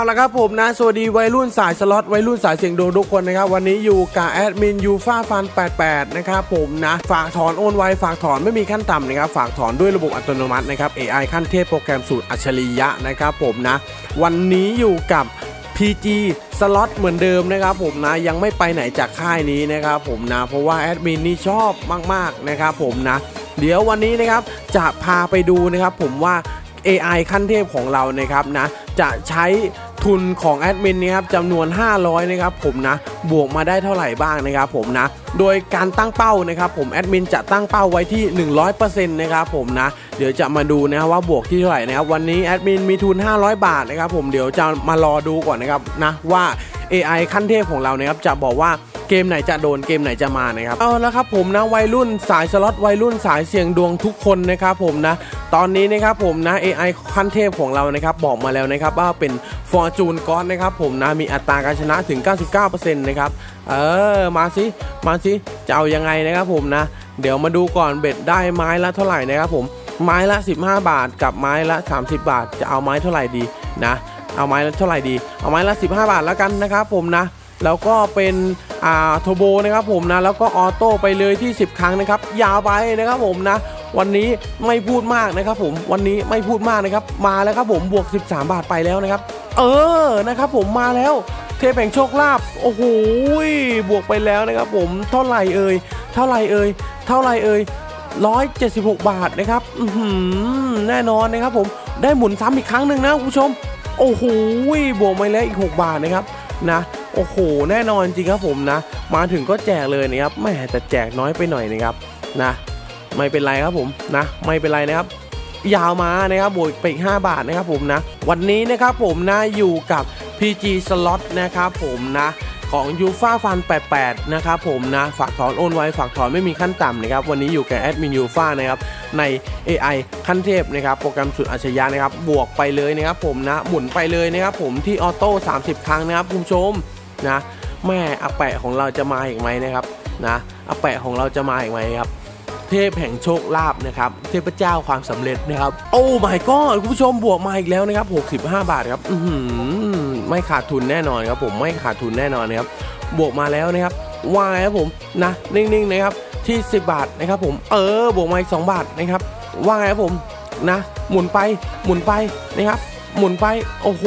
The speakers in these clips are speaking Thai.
เอาละครับผมนะ สวัสดีวัยรุ่นสายสล็อตวัยรุ่นสายเสียงโดงทุกคนนะครับ วันนี้อยู่กับแอดมินยูฟ่าฟัน 88 นะครับผมนะ ฝากถอนโอนไวฝากถอนไม่มีขั้นต่ำนะครับ ฝากถอนด้วยระบบอัตโนมัตินะครับ AI ขั้นเทพโปรแกรมสูตรอัจฉริยะนะครับผมนะ วันนี้อยู่กับ PG สล็อตเหมือนเดิมนะครับผมนะยังไม่ไปไหนจากค่ายนี้นะครับผมนะ เพราะว่าแอดมินนี่ชอบมากๆนะครับผมนะ เดี๋ยววันนี้นะครับจะพาไปดูนะครับผมว่า AI ขั้นเทพของเรานะครับนะจะใช้ ทุนของแอดมินนะครับจำนวน 500 นะครับผมนะ บวกมาได้เท่าไหร่บ้างนะครับผมนะ โดยการตั้งเป้านะครับผมแอดมินจะตั้งเป้าไว้ที่ 100%นะครับผมนะ เดี๋ยวจะมาดูนะครับว่าบวกที่เท่าไหร่นะครับวันนี้แอดมินมีทุน 500 บาทนะครับผมเดี๋ยวจะมารอดูก่อนนะครับนะว่า AI ขั้นเทพของเรานะครับจะบอกว่า เกมไหนจะโดนเกมไหนจะมานะครับเอาละครับผมนะวัยรุ่นสายสล็อตวัยรุ่นสายเสี่ยงดวงทุกคนนะครับผมนะตอนนี้นะครับผมนะ AI ขั้นเทพของเรานะครับบอกมาแล้วนะครับว่าเป็น Fortune God นะครับผมนะมีอัตราการชนะถึง 99%นะครับเออมาสิมาสิจะเอายังไงนะครับผมนะ เดี๋ยวมาดูก่อนเบ็ดได้ไม้ละเท่าไหร่นะครับผมไม้ละ 15 บาทกับไม้ละ 30 บาท จะเอาไม้เท่าไหร่ดีนะ เอาไม้ละเท่าไหร่ดี เอาไม้ละ 15 บาทแล้วกันนะครับผมนะ แล้วก็เป็น อ่าโทโบนะครับผมนะแล้วก็ออโต้ไปเลยที่ 10 ครั้งนะครับยาวไปนะครับผมนะ วันนี้ไม่พูดมากนะครับผมวันนี้ไม่พูดมากนะครับ มาแล้วครับผมบวก 13 บาทไปแล้วนะครับ เออนะครับผมมาแล้วเทพแห่งโชคลาภโอ้โหบวกไปแล้วนะครับผมเท่าไหร่เอ่ยเท่าไหร่เอ่ยเท่าไหร่เอ่ย176 บาทนะครับอืแน่นอนนะครับผมได้หมุนซ้ำอีกครั้งหนึ่งนะคุณผู้ชม โอ้โหบวกไปแล้วอีก 6 บาทนะครับนะ โอ้โห แน่นอนจริงครับผมนะ มาถึงก็แจกเลยนะครับแม่แต่แจกน้อยไปหน่อยนะครับนะ ไม่เป็นไรครับผมนะ ไม่เป็นไรนะครับ ยาวมานะครับบวกไปอีก5บาทนะครับผมนะ วันนี้นะครับผมนะอยู่กับ PG Slot นะครับผมนะของ u f a Fun 88 นะครับผมนะ ฝากถอนโอนไว้ ฝากถอนไม่มีขั้นต่ำนะครับ วันนี้อยู่กับแอดมินยูฟานะครับ ใน AI ขั้นเทพนะครับ โปรแกรมสุดอัจฉริยะนะครับ บวกไปเลยนะครับผมนะ หมุนไปเลยนะครับผมที่ออโต้ 30 ครั้งนะครับคุณผู้ชม นะแม่อาแปะของเราจะมาอีกไหมนะครับนะอาแปะของเราจะมาอีกไหมครับ เทพแห่งโชคลาภนะครับ เทพเจ้าความสำเร็จนะครับ โอ้ my god คุณผู้ชมบวกมาอีกแล้วนะครับ 65 บาทครับอืไม่ขาดทุนแน่นอนครับ ผมไม่ขาดทุนแน่นอนนะครับ บวกมาแล้วนะครับว่าไงครับผมนะนิ่งๆนะครับที่ 10 บาทนะครับ ผมเออบวกมาอีก2บาทนะครับ ว่าไงครับผมนะ หมุนไปหมุนไปนะครับ หมุนไปโอ้โห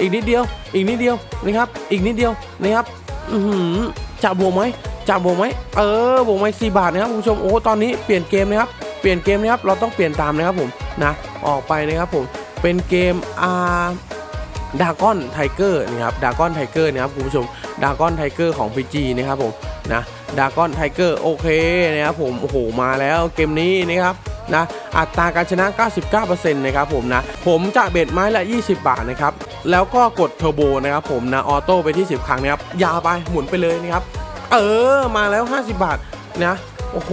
อีกนิดเดียว อีกนิดเดียวนะครับ อีกนิดเดียวนะครับอือหือจะบบวกไหมจะบบวกไหมเออบวกไหมสี่บาทนะครับคุณผู้ชมโอ้ตอนนี้เปลี่ยนเกมนะครับเปลี่ยนเกมนะครับเราต้องเปลี่ยนตามนะครับผมนะออกไปนะครับผมเป็นเกมอาดากอนไทเกอร์นะครับดากอนไทเกอร์นะครับคุณผู้ชมดากอนไทเกอร์ของ PG นะครับผมนะดากอนไทเกอร์โอเคนะครับผมโอ้โหมาแล้วเกมนี้นะครับ นะอัตราการชนะ 99%นะครับผมนะผมจะเบ็ดไม้ละ 20 บาทนะครับแล้วก็กดเทอร์โบนะครับผมนะออโต้ไปที่ 10 ครั้งนะครับยาวไปหมุนไปเลยนะครับเออมาแล้ว 50 บาทนะโอ้โห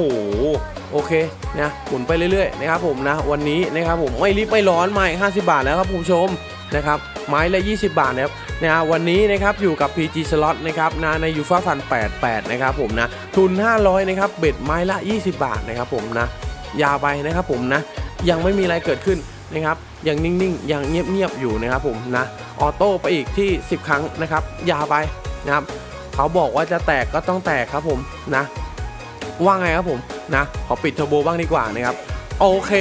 โอเคนะหมุนไปเรื่อยๆนะครับผมนะวันนี้นะครับผมไม่รีบไม่ร้อนไมาอีก50 บาทแล้วครับผู้ชมนะครับไม้ละ 20 บาทนะครับนะวันนี้นะครับอยู่กับ PG Slot นะครับนะในยูฟ่าฟัน 88 นะครับผมนะทุน 500 นะครับเบ็ดไม้ละ 20 บาทนะครับผมนะ ยาวไปนะครับผมนะ ยังไม่มีอะไรเกิดขึ้นนะครับยังนิ่งๆยังเงียบๆอยู่นะครับผมนะออโต้ไปอีกที่ 10 ครั้งนะครับยาวไปนะครับเขาบอกว่าจะแตกก็ต้องแตกครับผมนะว่าไงครับผมนะขอปิดเทอร์โบบ้างดีกว่านะครับโอเค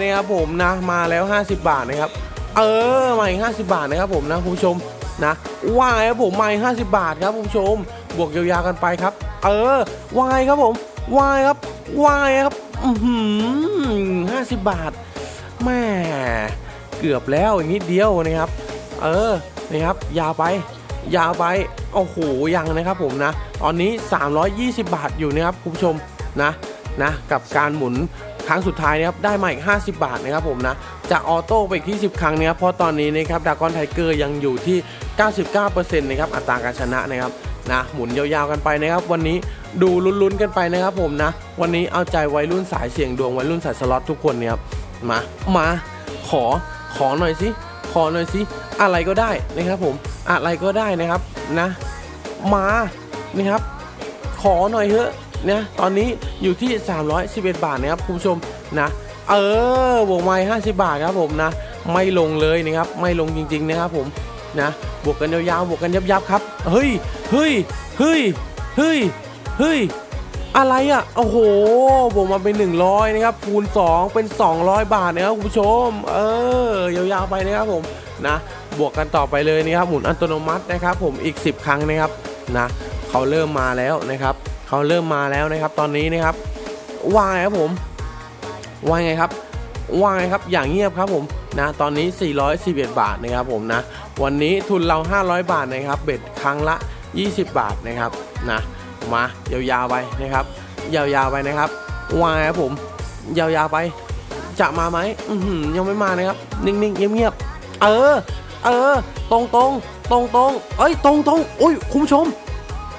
นะครับผมนะมาแล้ว 50 บาทนะครับเออมาอีก50 บาทนะครับผมนะคุณผู้ชมนะว่าไงครับผมมาอีก50 บาทครับคุณผู้ชมบวกยาวๆกันไปครับ เออว่าไงครับผมว่าไงครับว่าไงครับ อือหือห้าสิบบาทแม่เกือบแล้วอีกนิดเดียวนะครับ เออนะครับยาวไป ยาวไปโอ้โหยังนะครับผมนะ ตอนนี้ 320 บาทอยู่นะครับคุณผู้ชมนะนะกับการหมุนครั้งสุดท้ายนะครับได้มาอีก 50 บาทนะครับผมนะจะออโต้ไปอีกที่ 10 ครั้งนะครับเพราะตอนนี้นะครับดากอนไทเกอร์ยังอยู่ที่ 99%นะครับอัตราการชนะนะครับนะหมุนยาวๆกันไปนะครับ วันนี้ ดูลุ้นๆกันไปนะครับผมนะ วันนี้เอาใจวัยรุ่นสายเสี่ยงดวงวัยรุ่นสายสล็อตทุกคนเนี่ยครับมามาขอขอหน่อยสิขอหน่อยสิอะไรก็ได้นะครับผมอะไรก็ได้นะครับนะมานะครับ ขอหน่อยเถอะนะตอนนี้อยู่ที่ 311 บาทนะครับคุณผู้ชมนะเออบวกไม้50 บาทครับผมนะ ไม่ลงเลยนะครับไม่ลงจริง ๆนะครับผมนะบวกกันยาวๆบวกกันยับๆครับเฮ้ยเฮ้ยเฮ้ยเฮ้ย เฮ้ย อะไรอะ โอ้โห บวกมาเป็น 100 นะครับ คูณ 2 เป็น 200 บาทนะครับคุณผู้ชม เออ ยาวๆไปนะครับผมนะ บวกกันต่อไปเลยนะครับหมุนอัตโนมัตินะครับ ผมอีก 10 ครั้งนะครับนะเขาเริ่มมาแล้วนะครับเขาเริ่มมาแล้วนะครับ ตอนนี้นะครับ ว่าไงครับผมว่าไงครับว่าไงครับอย่างเงียบครับผมนะตอนนี้ 411 บาทนะครับผมนะ วันนี้ทุนเรา 500 บาทนะครับ เบ็ดครั้งละ 20 บาทนะครับนะ มายาวๆไปนะครับ ยาวๆไปนะครับวายครับผมยาวๆไป จะมาไหมยังไม่มานะครับ นิ่งๆเงียบๆเออ เออ ตรงตรงตรงตรงๆเอ้ยตรงตรงๆโอ้ยคุณผู้ชม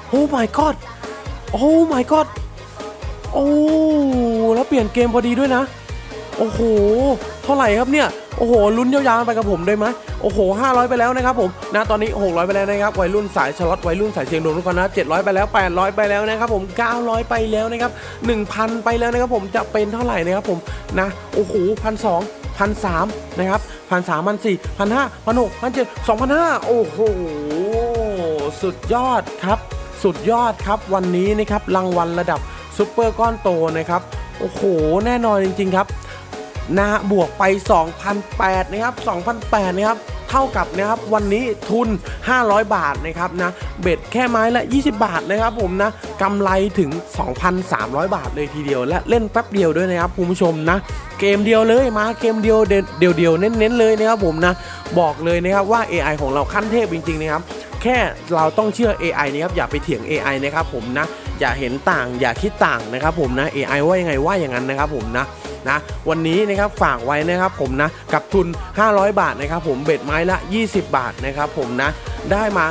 โอ้ my god โอ้ my god โอ้แล้วเปลี่ยนเกมพอดีด้วยนะ โอ้โห เท่าไหร่ครับเนี่ย โอ้โห ลุ้นยาวๆไปกับผมได้ไหมโอ้โห 500 ไปแล้วนะครับผมนะตอนนี้ 600 ไปแล้วนะครับ วัยรุ่นสายชลอตวัยรุ่นสายเสียงดวงทุกคนนะ 700 ไปแล้ว 800 ไปแล้วนะครับผม 900 ไปแล้วนะครับ 1,000 ไปแล้วนะครับผม จะเป็นเท่าไหร่นะครับผม นะ โอ้โหพันสองพันสามนะครับพันสามพันสี่พันห้าพันหกพันเจ็ดสองพันห้าโอ้โห สุดยอดครับ สุดยอดครับวันนี้นะครับ รางวัลระดับซุปเปอร์ก้อนโตนะครับ โอ้โห แน่นอนจริง ๆ ครับ นะฮะบวกไป 2,008นะครับ2,008นะครับเท่ากับนะครับวันนี้ทุน 500 บาทนะครับนะเบ็ดแค่ไม้ละ 20 บาทนะครับผมนะกำไรถึง 2,300 บาทเลยทีเดียว และเล่นแป๊บเดียวด้วยนะครับคุณผู้ชมนะเกมเดียวเลยมาเกมเดียวเดียวเดียวๆเน้นๆเลยนะครับผมนะบอกเลยนะครับว่า AI ของเราขั้นเทพจริงๆนะครับแค่เราต้องเชื่อ AI นะครับอย่าไปเถียง AI นะครับผมนะ อย่าเห็นต่างอย่าคิดต่างนะครับผมนะ AI ว่ายังไงว่าอย่างนั้นนะครับผมนะนะวันนี้นะครับฝากไว้นะครับผมนะกับทุน 500 บาทนะครับผมเบ็ดไม้ละ 20 บาทนะครับผมนะ ได้มา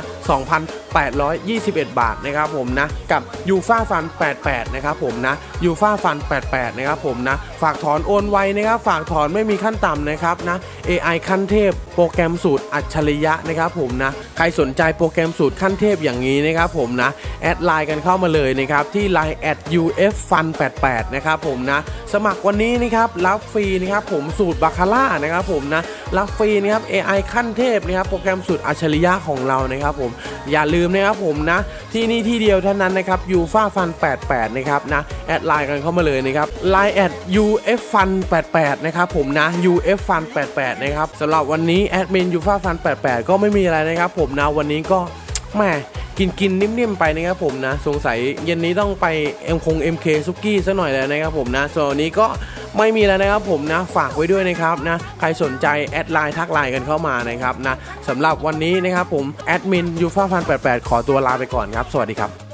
2,821 บาทนะครับผมนะกับยูฟ่าฟัน 88 นะครับผมนะยูฟ่าฟัน 88 นะครับผมนะฝากถอนโอนไวนะครับฝากถอนไม่มีขั้นต่ำนะครับนะ AI ขั้นเทพโปรแกรมสูตรอัจฉริยะนะครับผมนะใครสนใจโปรแกรมสูตรขั้นเทพอย่างนี้นะครับผมนะแอดไลน์กันเข้ามาเลยนะครับที่ Line at uf fun 88 นะครับผมนะสมัครวันนี้นะครับรับฟรีนะครับผมสูตรบาคาร่านะครับผมนะรับฟรีนะครับ AI ขั้นเทพนะครับโปรแกรมสูตรอัจฉริยะของเรานะครับผมอย่าลืมนะครับผมนะ ที่นี่ที่เดียวเท่านั้นนะครับยูฟ่าฟัน88นะครับนะแอดไลน์กันเข้ามาเลยนะครับ Line at uf fun 88นะครับผมนะ uf fun 88นะครับสำหรับวันนี้แอดมินยูฟ่าฟัน88 ก็ไม่มีอะไรนะครับผมนะวันนี้ก็แหมกินกินนิ่มๆไปนะครับผมนะ สงสัยเย็นนี้ต้องไปเอ็มคง MK ซุกี้ซะหน่อยแล้วนะครับผมนะส่วนวันนี้ก็ ไม่มีแล้วนะครับผมนะฝากไว้ด้วยนะครับนะใครสนใจแอดไลน์ทักไลน์กันเข้ามานะครับนะสำหรับวันนี้นะครับผมแอดมินยูฟ่าฟันแขอตัวลาไปก่อนครับ สวัสดีครับ